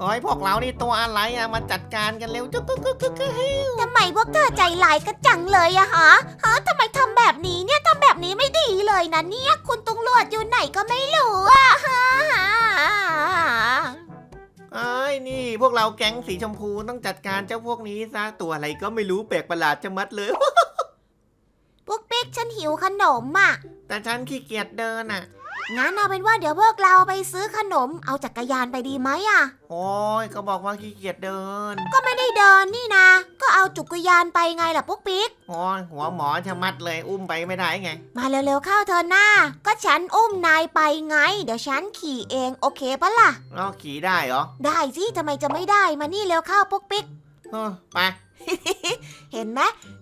โอ้ยพวกเรานี่ตัวอะไรอะมาจัดการกันเร็วจุ๊กกุ๊กกุ๊กกุ๊กกุ๊กฮิวทำไมพวกเธอใจลายกันจังเลยอะฮะฮะทำไมทำแบบนี้เนี่ยทำแบบนี้ไม่ดีเลยนะเนี่ยคุณตุงลวดอยู่ไหนก็ไม่รู้อะฮะไอ้ยนี่ พวกเราแก๊งสีชมพูต้องจัดการเจ้าพวกนี้ซะตัวอะไรก็ไม่รู้แปลกประหลาดจะมัดเลย พวกเป๊กฉันหิวขนมอะแต่ฉันขี้เกียจเดินอะ งั้นเอาเป็นว่าเดี๋ยวพวกเราไปซื้อขนม เอาจักรยานไปดีไหมอะโอ้ยก็บอกว่าขี้เกียจเดิน ก็ไม่ได้เดินนี่นะ ก็เอาจักรยานไปไงล่ะพวกปิ๊ก โอ้ยหัวหมอชะมัดเลยอุ้มไปไม่ได้ไง มาเร็วๆเข้าเธอหน้า ก็ฉันอุ้มนายไปไง เดี๋ยวฉันขี่เองโอเคปะล่ะ เราขี่ได้เหรอได้สิทำไมจะไม่ได้มานี่เร็วเข้าปุ๊กปิ๊ก เออไปเห็นไหม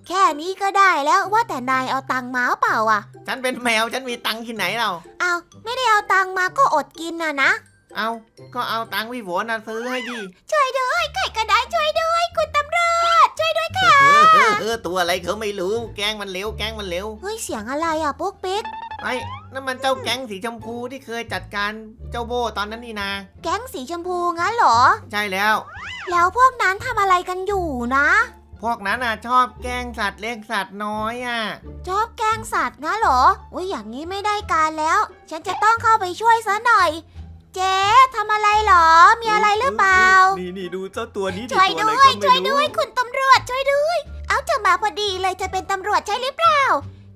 แค่นี้ก็ได้แล้วว่าแต่นายเอาตังค์มาเปล่าอะ ฉันเป็นแมวฉันมีตังค์ที่ไหนเรา เอาไม่ได้เอาตังค์มาก็อดกินนะนะ เอาก็เอาตังค์พี่ฝนน่ะซื้อให้ดิช่วยด้วยใครก็ได้ช่วยด้วย คุณตำรวจช่วยด้วยค่ะเออเออตัวอะไรเขาไม่รู้ แกล้งมันเร็วแกล้งมันเร็วเฮ้ยเสียงอะไรอะปุ๊กปิ๊ก ไอ้นั่นมันเจ้าแก๊งสีชมพูที่เคยจัดการเจ้าโบตอนนั้นนี่นาแก๊งสีชมพูงั้นเหรอ ใช่แล้ว แล้วพวกนั้นทำอะไรกันอยู่นะ พวกนั้นน่ะชอบแกล้งสัตว์เล็กสัตว์น้อยอะ ชอบแกล้งสัตว์งั้นเหรออุ้ยอย่างนี้ไม่ได้การแล้ว ฉันจะต้องเข้าไปช่วยซะหน่อย เจ๊ทำอะไรเหรอ มีอะไรหรือเปล่า นี่นี่ดูเจ้าตัวนี้ดิช่วยตัวด้อะไรวย ก็ไม่ช่วยรู้ด้วย คุณตำรวจช่วยด้วย เอาเธอมาพอดีเลยจะเป็นตำรวจใช่หรือเปล่า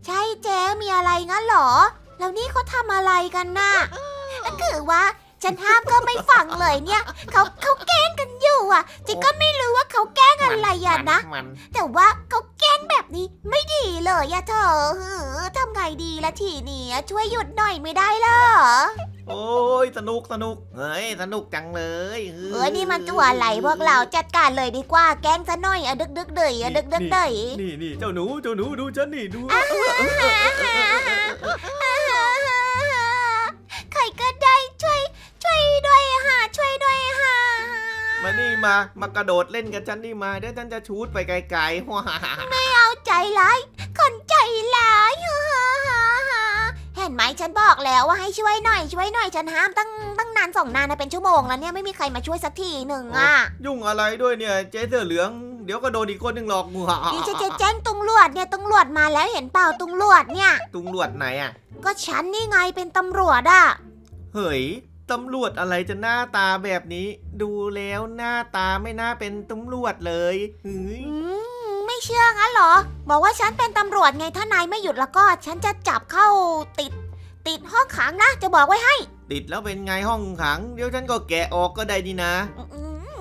ใช่เจ๊มีอะไรงั้นเหรอ แล้วนี่เขาทำอะไรกันน่ะก็คือว่า ฉันห้ามก็ไม่ฟังเลยเนี่ยเขาเขาแกล้งกันอยู่อะจิก็ไม่รู้ว่าเขาแกล้งอะไรอะนะ มันแต่ว่าเขาแกล้งแบบนี้ไม่ดีเลยอะเธอหือทำไงดีละทีเนี้ยช่วยหยุดหน่อยไม่ได้เหรอโอ้ยสนุกสนุกเฮ้ยสนุกจังเลยเอ้ยนี่มันตัวอะไรพวกเราจัดการเลยดีกว่าแกล้งซะหน่อยอะดึกดึกๆเดยอะดึกดึกๆเดยนี่นี่เจ้าหนูเจ้าหนูดูฉันนี่ดู ใครก็ มานี่มามากระโดดเล่นกับฉันนี่มาเดี๋ยวฉันจะชูดไปไกลๆว้าเอาใจร้าย คนใจร้ายเห็นไหมฉันบอกแล้วว่าให้ช่วยหน่อยช่วยหน่อยฉันห้ามตั้งตั้งนานสองนานนะเป็นชั่วโมงแล้วเนี่ยไม่มีใครมาช่วยสักทีหนึ่งอะยุ่งอะไรด้วยเนี่ยเจ๊เสื้อเหลือง เดี๋ยวก็โดนอีกคนหนึ่งหลอกว้านี่จะจะแจ้งตุงลวดเนี่ยตุงลวดมาแล้วเห็นเปล่าตุงลวดเนี่ย ตุงลวดไหนอะ ก็ฉันนี่ไงเป็นตำรวจอะเฮ้ย ตำรวจอะไรจะหน้าตาแบบนี้ ดูแล้วหน้าตาไม่น่าเป็นตำรวจเลยเฮ้ยอืมไม่เชื่องั้นเหรอ บอกว่าฉันเป็นตำรวจไงถ้านายไม่หยุดแล้วก็ ฉันจะจับเข้าติด ติดห้องขังนะ จะบอกไว้ให้ติดแล้วเป็นไงห้องขัง เดี๋ยวฉันก็แกะออกก็ได้ดีนะ อื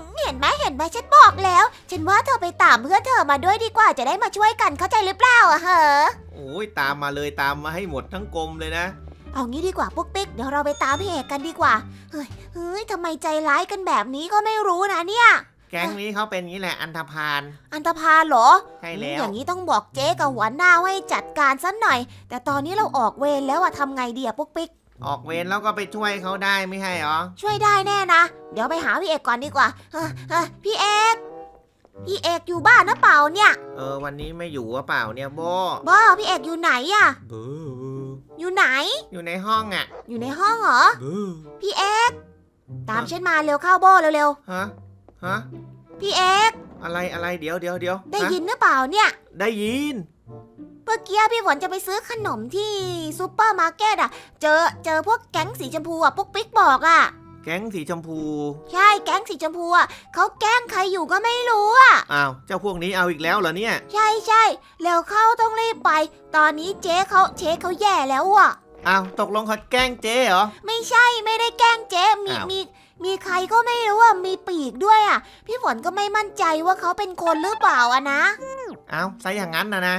มเห็นไหมเห็นไหมฉันบอกแล้ว ฉันว่าเธอไปตามเพื่อนเธอมาด้วยดีกว่าจะได้มาช่วยกันเข้าใจหรือเปล่าอะเหรอโอ้ยตามมาเลยตามมาให้หมดทั้งกรมเลยนะ เอางี้ดีกว่าปุ๊กปิ๊กเดี๋ยวเราไปตามพี่เอกกันดีกว่า เฮ้ยเฮ้ยทำไมใจร้ายกันแบบนี้ก็ไม่รู้นะเนี่ย แก๊งนี้เขาเป็นอย่างนี้แหละอันธพาลอันตรพาลเหรอ ใช่แล้ว อย่างนี้ต้องบอกเจ๊กับหัวหน้าให้จัดการซะหน่อย แต่ตอนนี้เราออกเวรแล้วอะทำไงดีอะปุ๊กปิ๊ก ออกเวรแล้วก็ไปช่วยเขาได้ไม่ใช่หรอ ช่วยได้แน่นะ เดี๋ยวไปหาพี่เอกก่อนดีกว่าเฮ้ยเฮ้ยพี่เอก พี่เอกอยู่บ้านหรือเปล่าเนี่ยเออวันนี้ไม่อยู่หรือเปล่าเนี่ยโบบ้าพี่เอกอยู่ไหนอะ บู อยู่ไหน อยู่ในห้องอะอยู่ในห้องเหรอ บูพี่เอกตามฉันมาเร็วเข้าโบเร็วฮะฮะๆ พี่เอกอะไรอะไรเดี๋ยวเดี๋ยวเดี๋ยวได้ฮะยินหรือเปล่าเนี่ย ได้ยิน เมื่อกี้พี่ฝนจะไปซื้อขนมที่ซูเปอร์มาร์เก็ตอะเจอเจอพวกแก๊งสีชมพูอะปุ๊กปิ๊กบอกอะ แก๊งสีชมพู ใช่แก๊งสีชมพูอะเขาแกล้งใครอยู่ก็ไม่รู้อะอ้าว เจ้าพวกนี้เอาอีกแล้วเหรอเนี่ย ใช่ใช่เร็วเข้าต้องรีบไป ตอนนี้เจ๊เขาเจ๊เขาแย่แล้วอะอ้าว ตกลงเขาแกล้งเจ๊เหรอ ไม่ใช่ไม่ได้แกล้งเจ๊มีอ้าว มีมีใครก็ไม่รู้อะมีปีกด้วยอะพี่ฝนก็ไม่มั่นใจว่าเขาเป็นคนหรือเปล่าอะนะ อ้าวซะอย่างนั้นนะนะ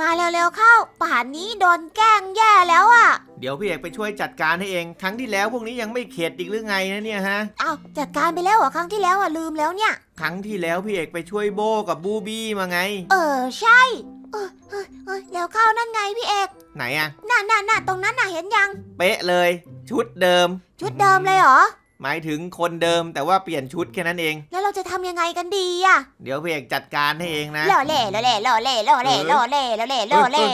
มาเร็วๆเข้า ป่านนี้โดนแกล้งแย่แล้วอะเดี๋ยวพี่เอกไปช่วยจัดการให้เอง ครั้งที่แล้วพวกนี้ยังไม่เข็ดอีกหรือไงนะเนี่ยฮะ เอาจัดการไปแล้วเหรอครั้งที่แล้วอะลืมแล้วเนี่ย ครั้งที่แล้วพี่เอกไปช่วยโบกับบูบี้มาไง เออใช่เออเออเออแล้วเข้านั่นไงพี่เอกไหนอะน่ะน่ะน่ะตรงนั้นน่ะเห็นยัง เป๊ะเลย ชุดเดิม ชุดเดิมเลยเหรอ หมายถึงคนเดิมแต่ว่าเปลี่ยนชุดแค่นั้นเอง แล้วเราจะทำยังไงกันดีอะเดี๋ยวพี่เอกจัดการให้เองนะล่อเล่ล่อเล่ล่อเล่ล่อเล่ล่อเล่ล่อเล่ล่อเล่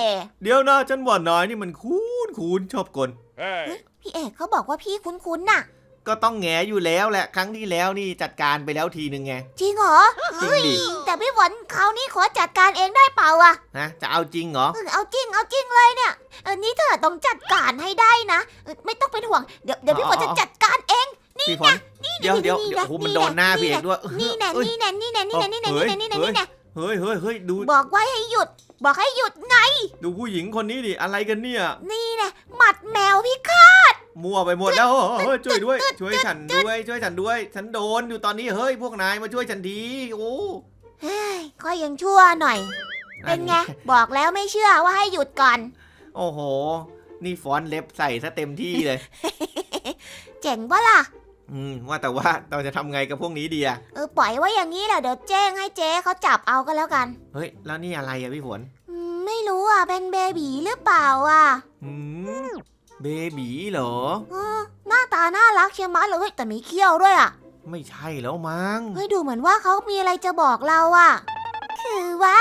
เดี๋ยวนะฉันว่านายนี่มันคุ้นคุ้นชอบกล Hey. พี่เอกเขาบอกว่าพี่คุ้นๆน่ะ ก็ต้องแงอยู่แล้วแหละครั้งที่แล้วนี่จัดการไปแล้วทีนึงไง จริงเหรอจริงเฮ้ยดิแต่พี่ฝนคราวนี้ขอจัดการเองได้เปล่าอะนะจะเอาจริงเหรอ เออเอาจริงเอาจริงเลยเนี่ยเออนี่เธอต้องจัดการให้ได้นะเออไม่ต้องเป็นห่วงเดี๋ยวเดี๋ยวพี่ฝนอ๋อ จะจัดการเอง พี่ฝนเดี๋ยวเดี๋ยวเดี๋ยวโอ้โหมันโดนหน้าพี่เอกด้วยนี่แน่เอ้ยนี่แน่นี่แน่นี่แน่นี่แน่นี่แน่นี่แน่นี่แน่เฮ้ยเฮ้ยเฮ้ยดูบอกไว้ให้หยุด บอกให้หยุดไง ดูผู้หญิงคนนี้ดิอะไรกันเนี่ย นี่แน่หมัดแมวพี่ค่ะมั่วไปหมดแล้วเฮ้ยช่วยด้วย ช่วยฉันด้วย ช่วยฉันด้วย ฉันโดนอยู่ตอนนี้เฮ้ยพวกนายมาช่วยฉันดีโอ้เฮ้ยก็ยังชั่วหน่อย เป็นไงบอกแล้วไม่เชื่อว่าให้หยุดก่อน โอ้โห นี่ฟอนต์เล็บใส่ซะเต็มที่เลย เจ๋งปะล่ะ อืมว่าแต่ว่าเราจะทำไงกับพวกนี้ดีอะเออปล่อยไว้อย่างนี้แหละเดี๋ยวแจ้งให้เจ๊เขาจับเอาก็แล้วกันเฮ้ยแล้วนี่อะไรอะพี่ฝนอืมไม่รู้อะเป็นเบบีหรือเปล่าอะอืมเบบีเหรอ เออหน้าตาน่ารักเชียวมัดเลยเฮ้ยแต่มีเขี้ยวด้วยอะไม่ใช่แล้วมั้งเฮ้ยดูเหมือนว่าเขามีอะไรจะบอกเราอะ คือว่า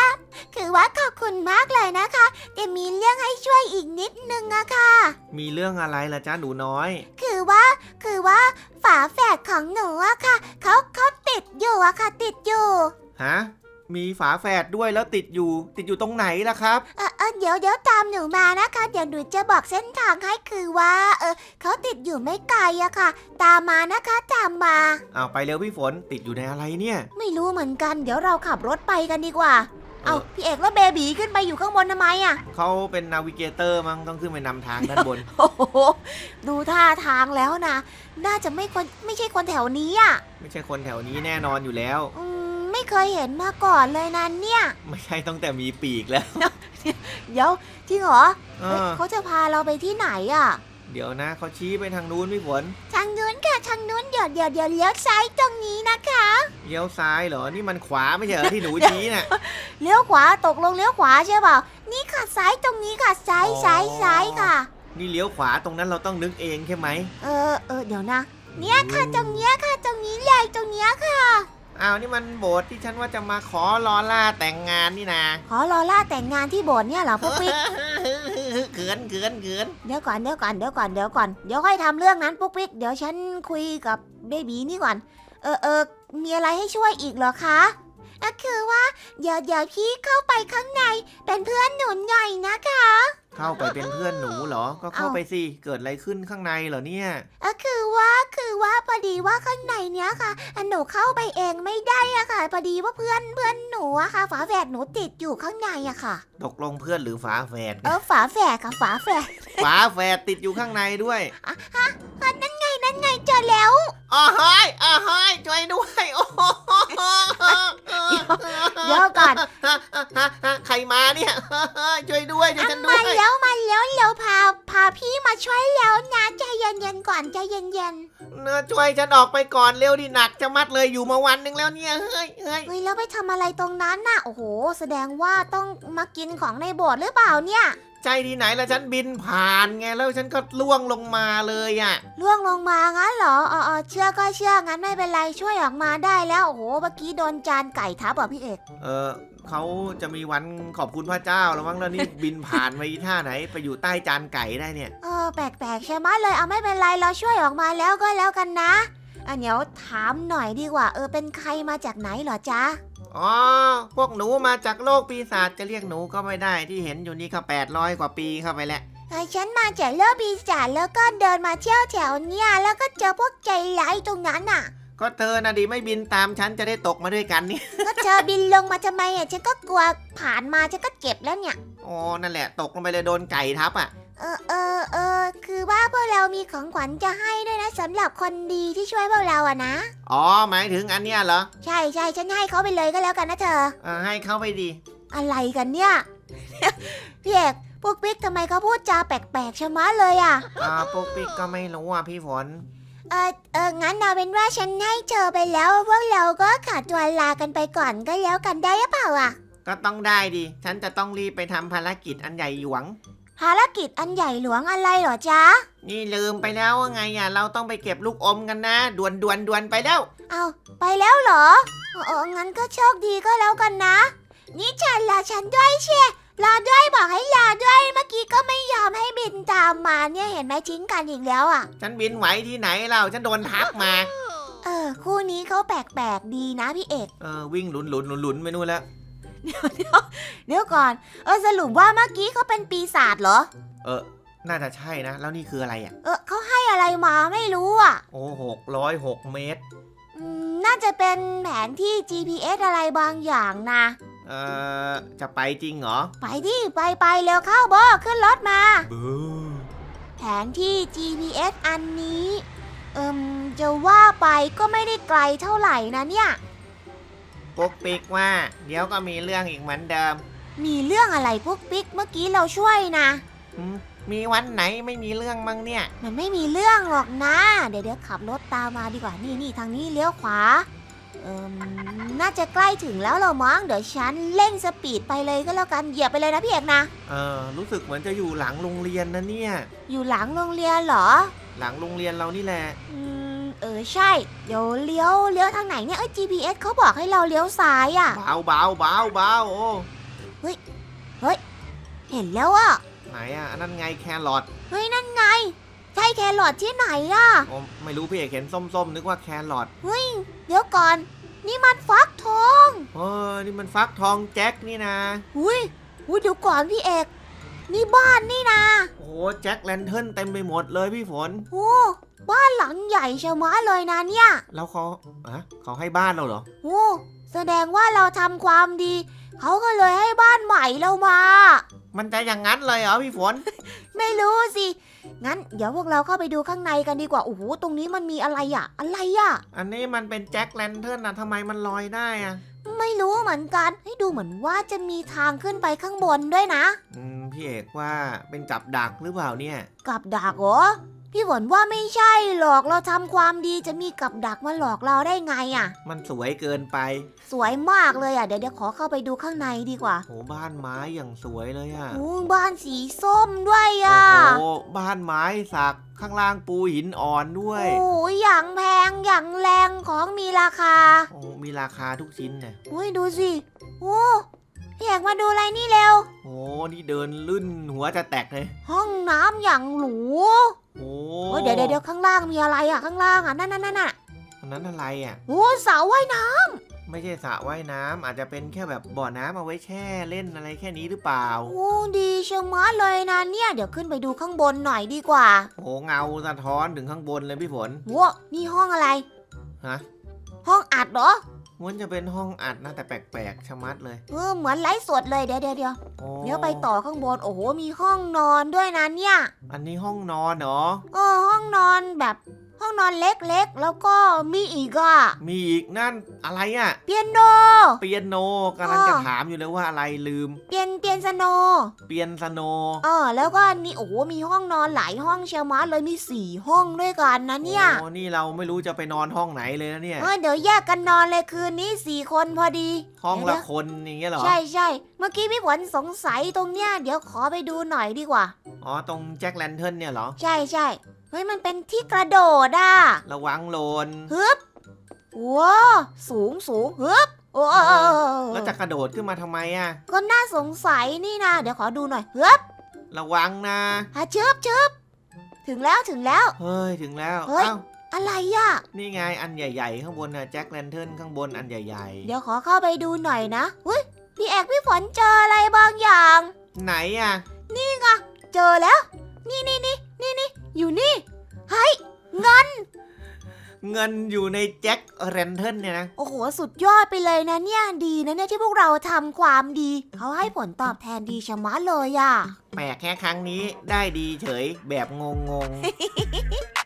คือว่าขอบคุณมากเลยนะคะแต่มีเรื่องให้ช่วยอีกนิดนึงอะค่ะ มีเรื่องอะไรล่ะจ้าหนูน้อย คือว่า คือว่า ฝาแฝดของหนูอะค่ะเขาเขาติดอยู่อะค่ะ ติดอยู่ ฮะ มีฝาแฝดด้วยแล้วติดอยู่ ติดอยู่ตรงไหนล่ะครับ เออเออเดี๋ยวเดี๋ยวตามหนูมานะคะ เดี๋ยวหนูจะบอกเส้นทางให้คือว่า เออเขาติดอยู่ไม่ไกลอะค่ะ ตามมานะคะตามมาเอาไปเร็วพี่ฝนติดอยู่ในอะไรเนี่ย ไม่รู้เหมือนกัน เดี๋ยวเราขับรถไปกันดีกว่า เอาเออพี่เอกแล้วเบบีขึ้นไปอยู่ข้างบนทำไมอะเขาเป็นนาวิเกเตอร์มั้งต้องขึ้นไปนำทางด้านบน โอ้โหดูท่าทางแล้วนะ น่าจะไม่คนไม่ใช่คนแถวนี้อะไม่ใช่คนแถวนี้แน่นอนอยู่แล้ว อืมไม่ เคยเห็นมาก่อนเลยนะเนี่ย ไม่ใช่ตั้งแต่มีปีกแล้ว เดี๋ยวจริงเหรอเอเฮ้ยอเขาจะพาเราไปที่ไหนอะเดี๋ยวนะเขาชี้ไปทางนู้นพี่ฝนทางนู้นค่ะทางนู้นเดี๋ยวเดี๋ยวเดี๋ยวเลี้ยวซ้ายตรงนี้นะคะ เลี้ยวซ้ายเหรอนี่มันขวาไม่ใช่เหรอที่หนูชี้น่ะ เลี้ยวขวาตกลงเลี้ยวขวาใช่เปล่านี่ค่ะซ้ายตรงนี้ค่ะซ้ายอ๋อ ซ้ายซ้ายค่ะ นี่เลี้ยวขวาตรงนั้นเราต้องนึกเองใช่ไหมเออเออเดี๋ยวนะ เนี่ยค่ะตรงเนี้ยค่ะตรงนี้เลยตรงเนี้ยค่ะ อ้าวนี่มันโบสถ์ที่ฉันว่าจะมาขอลอล่าแต่งงานนี่นะขอลอล่าแต่งงานที่โบสถ์เนี่ยเหรอปุ๊กปิ๊ก เขินเขินเขินเดี๋ยวก่อนเดี๋ยวก่อนเดี๋ยวก่อนเดี๋ยวก่อนเดี๋ยวค่อยทำเรื่องนั้นปุ๊กปิ๊กเดี๋ยวฉันคุยกับเบบีนี่ก่อน เออเออมีอะไรให้ช่วยอีกเหรอคะก็คือว่าเดี๋ยวเดี๋ยวพี่เข้าไปข้างในเป็นเพื่อนหนุนหน่อยนะคะ เข้าไปเป็นเพื่อนหนูเหรอ ก็เข้าเอ้าไปสิ เกิดอะไรขึ้นข้างในเหรอเนี่ยก็คือว่าคือว่าพอดีว่าข้างในเนี้ยค่ะอันหนูเข้าไปเองไม่ได้อะค่ะ พอดีว่าเพื่อนเพื่อนหนูอะค่ะ ฝาแฝดหนูติดอยู่ข้างในอะค่ะ ตกลงเพื่อนหรือฝาแฝด เออฝาแฝดค่ะฝาแฝด ฝาแฝดติดอยู่ข้างในด้วยนั่นไงนั่นไงเจ อแล้วอ้าวเฮ้ยอ้าวเฮ้ยช่วยด้วยโอ้โหเดี๋ยวก่อนใครมาเนี่ยช่วยด้วยช่วยฉันด้มาวยแล้วมาแล้วเร็วพาพาพี่มาช่วยแล้วนะใจเย็นๆก่อนใจเย็นเนื้อช่วยฉันออกไปก่อนเร็วดิหนักจะมัดเลยอยู่มาวันหนึ่งแล้วเนี่ยเฮ้ยเฮ้ยๆเฮ้ยแล้วไปทำอะไรตรงนั้นน่ะโอ้โห แสดงว่าต้องมากินของในโบสถ์หรือเปล่าเนี่ย ใจที่ไหนแล้วฉันบินผ่านไงแล้วฉันก็ล่วงลงมาเลยอะ ล่วงลงมางั้นเหรออ๋ออเชื่อก็เชื่องั้นไม่เป็นไรช่วยออกมาได้แล้วโอ้โหเมื่อกี้โดนจานไก่ทับอะพี่เอกเออเขาจะมีวันขอบคุณพระเจ้าแล้วมั้งแล้วนี่บินผ่านไปท่าไหน ไปอยู่ใต้จานไก่ได้เนี่ย เออแปลกๆใช่ไหมะเลยเอาไม่เป็นไรเราช่วยออกมาแล้วก็แล้วกันนะอะเดี๋ยวถามหน่อยดีกว่า เออเป็นใครมาจากไหนเหรอจ๊ะ อ๋อ พวกหนูมาจากโลกปีศาจจะเรียกหนูก็ไม่ได้ที่เห็นอยู่นี่ก็แปดร้อยกว่าปีเข้าไปแล้ว เออฉันมาจากเลือปีศาจแล้วก็เดินมาเที่ยวแถวเนี้ยแล้วก็เจอพวกใจร้ายตรงนั้นน่ะ ก็เธอนะดิไม่บินตามฉันจะได้ตกมาด้วยกันนี่ ก็เธอบินลงมาทำไมอะฉันก็กลัวผ่านมาฉันก็เก็บแล้วเนี่ยอ๋อนั่นแหละ ตกลงไปเลยโดนไก่ทับอะ เออเออเออคือว่าพวกเรามีของขวัญจะให้ด้วยนะสำหรับคนดีที่ช่วยพวกเราอะนะ อ๋อหมายถึงอันเนี้ยเหรอใช่ใช่ฉันให้เขาไปเลยก็แล้วกันนะเธอ เออให้เข้าไปดี อะไรกันเนี่ย พี่เอกพวกปิ๊กทำไมเขาพูดจาแปลกๆชะมัดเลยอะอ่าปุ๊กปิ๊กก็ไม่รู้อะพี่ฝน เออเอองั้นเอาเป็นว่าฉันให้เธอไปแล้วพวกเราก็ขาดตัวลากันไปก่อนก็แล้วกันได้หรือเปล่าอะก็ต้องได้ดิ ฉันจะต้องรีบไปทำภารกิจอันใหญ่หลวง ภารกิจอันใหญ่หลวงอะไรเหรอจ๊ะ นี่ลืมไปแล้วว่าไงอะเราต้องไปเก็บลูกอมกันนะด่วนด่วนด่วนไปแล้ว เอาไปแล้วเหรอเออเอองั้นก็โชคดีก็แล้วกันนะ นี่ฉันละฉันด้วยเชียรอด้วยบอกให้รอด้วยเมื่อกี้ก็ไม่ยอมให้บินตามมาเนี่ยเห็นไหมทิ้งกันอีกแล้วอะ ฉันบินไหวที่ไหนเราฉันโดนทับมา เออ คู่นี้เขาแปลกๆดีนะพี่เอก เออวิ่งหลุนหลุนหลุนหลุนไปนู่นแล้ว เดี๋ยวก่อน เออสรุปว่าเมื่อกี้เขาเป็นปีศาจเหรอ เออ น่าจะใช่นะ แล้วนี่คืออะไรอะ เออเขาให้อะไรมาไม่รู้อะโอ้หกร้อยหกเมตร อืมน่าจะเป็นแผนที่ GPS อะไรบางอย่างนะ เออจะไปจริงเหรอไปดิไปไปเร็วเข้าโบขึ้นรถมา บูแผนที่ GPS อันนี้ เอิมจะว่าไปก็ไม่ได้ไกลเท่าไหร่นะเนี่ย ปุ๊กปิ๊กว่า เดี๋ยวก็มีเรื่องอีกเหมือนเดิมมีเรื่องอะไรพวกปิ๊กเมื่อกี้เราช่วยนะ หืมมีวันไหนไม่มีเรื่องมั้งเนี่ย มันไม่มีเรื่องหรอกนะ เดี๋ยวเดี๋ยวขับรถตามมาดีกว่านี่นี่ทางนี้เลี้ยวขวาเอิมน่าจะใกล้ถึงแล้วเหรามั้งเดี๋ยวฉันเร่งสปีดไปเลยก็แล้วกันเหยียบไปเลยนะพี่เอกนะ เออรู้สึกเหมือนจะอยู่หลังโรงเรียนนะเนี่ย อยู่หลังโรงเรียนเหรอ หลังโรงเรียนเรานี่แหละ อืมเออ ใช่ เดี๋ยวเลี้ยวเลี้ยวทางไหนเนี่ยเอ้ย GPS เขาบอกให้เราเลี้ยวซ้ายอะ่ะ เบาเบาเบาเบาโอ้เห็นแล้วอะ่ะ ไหนอะอันนั่นไงแครอทเฮ้ยนั่นไง ใช่แครอทที่ไหนอะ่ะโอ้ไม่รู้พี่เอกเห็นส้มๆนึกว่าแครอทเฮ้ยเดี๋ยวก่อน นี่มันฟักทองเออนี่มันฟักทองแจ็คนี่นะอุ้ยอุ้ยเดี๋ยวก่อนพี่เอกนี่บ้านนี่นะโอ้โหแจ็คแลนเทิร์นเต็มไปหมดเลยพี่ฝนโอ้ บ้านหลังใหญ่เชียวม้าเลยนะเนี่ยแล้วเขาอะเขาให้บ้านเราเหรอ โอ้แสดงว่าเราทำความดี เขาก็เลยให้บ้านใหม่เรามา มันจะอย่างนั้นเลยเหรอพี่ฝน ไม่รู้สิ งั้นเดี๋ยวพวกเราเข้าไปดูข้างในกันดีกว่า โอ้โห ตรงนี้มันมีอะไรอะอะไรอะอันนี้มันเป็นแจ็คแลนเทิร์นนะทำไมมันลอยได้อะไม่รู้เหมือนกัน ให้ดูเหมือนว่าจะมีทางขึ้นไปข้างบนด้วยนะ อืมพี่เอกว่าเป็นกับดักหรือเปล่าเนี่ย กับดักเหรอ พี่ฝนว่าไม่ใช่หรอกเราทำความดีจะมีกับดักมาหลอกเราได้ไงอะมันสวยเกินไป สวยมากเลยอะเดี๋ยวเดี๋ยวขอเข้าไปดูข้างในดีกว่าโอ้บ้านไม้อย่างสวยเลยอะโอ้บ้านสีส้มด้วยโอ้อะโหบ้านไม้สักข้างล่างปูหินอ่อนด้วย โอ้ยอย่างแพงอย่างแรงของมีราคาโอ้มีราคาทุกชิ้นเนี่ยอุ้ยดูสิโอ้พี่เอกมาดูอะไรนี่เร็ว โอ้นี่เดินลื่นหัวจะแตกเลย ห้องน้ำอย่างหรู โอ้โอ้ยเดี๋ยวเดี๋ยวเดี๋ยวข้างล่างมีอะไรอะข้างล่างอะนั่นนั่นนั่นอะอันนั้นอะไรอะโอ้สระว่ายน้ไม่ใช่สระว่ายน้ำอาจจะเป็นแค่แบบบ่อน้ำเอาไว้แช่เล่นอะไรแค่นี้หรือเปล่าำโอ้ดีเชียวมะเลยนะเนี่ย เดี๋ยวขึ้นไปดูข้างบนหน่อยดีกว่าโอ้เงาสะท้อนถึงข้างบนเลยพี่ฝนโว้นี่ห้องอะไรฮะห้องอัดเหรอ มันจะเป็นห้องอัดนะแต่แปลกๆชะมัดเลยเออเหมือนไลฟ์สดเลยเดี๋ยวเดี๋ยวเดี๋ยวโอ้เดี๋ยวไปต่อข้างบนโอ้โหมีห้องนอนด้วยนะเนี่ยอันนี้ห้องนอนเหรอ เออห้องนอนแบบ ห้องนอนเล็กๆ แล้วก็มีอีกอะมีอีกนั่นอะไรอะ เปียโน เปียโนกำลังอ๋อจะถามอยู่เลยว่าอะไรลืม เปียนเปียนสโนเปียนสโนเออแล้วก็นี่โอ้โหมีห้องนอนหลายห้องเชียวมะเลยมีสี่ห้องด้วยกันนะเนี่ยโอ้นี่เราไม่รู้จะไปนอนห้องไหนเลยนะเนี่ยเออเดี๋ยวแยกกันนอนเลยคืนนี้สี่คนพอดี ห้องเดี๋ละยวคนอย่างเงี้ยเหรอใช่ใช่เมื่อกี้พี่ฝนสงสัยตรงเนี้ยเดี๋ยวขอไปดูหน่อยดีกว่าอ๋อตรงแจ็คแลนเทิร์นเนี่ยเหรอ ใช่ใช่เฮ้ยมันเป็นที่กระโดดอะระวังโลนฮึบว้าสูงสูงฮึบโอ้แล้วจะกระโดดขึ้นมาทำไมอะ ก็น่าสงสัยนี่นะเดี๋ยวขอดูหน่อยฮึบระวังนะฮะชึบชึบถึงแล้วถึงแล้ว เฮ้ยถึงแล้วเฮ้ยเอ้าอะไรอะ นี่ไงอันใหญ่ ๆ ข้างบนน่ะแจ็คแลนเทิร์นข้างบนอันใหญ่เดี๋ยวขอเข้าไปดูหน่อยนะอุ้ยพี่เอกพี่ฝนเจออะไรบางอย่างๆไหนอะเจอแล้ว นี่นี่นี่นี่นี่ อยู่นี่เฮ้ยเงิน เงินอยู่ในแจ็คแลนเทิร์นเนี่ยนะโอ้โห สุดยอดไปเลยนะเนี่ยดีนะเนี่ยที่พวกเราทำความดี เขาให้ผลตอบแทนดีชะมัดเลยอะ แปลกแค่ครั้งนี้ได้ดีเฉยแบบงงๆ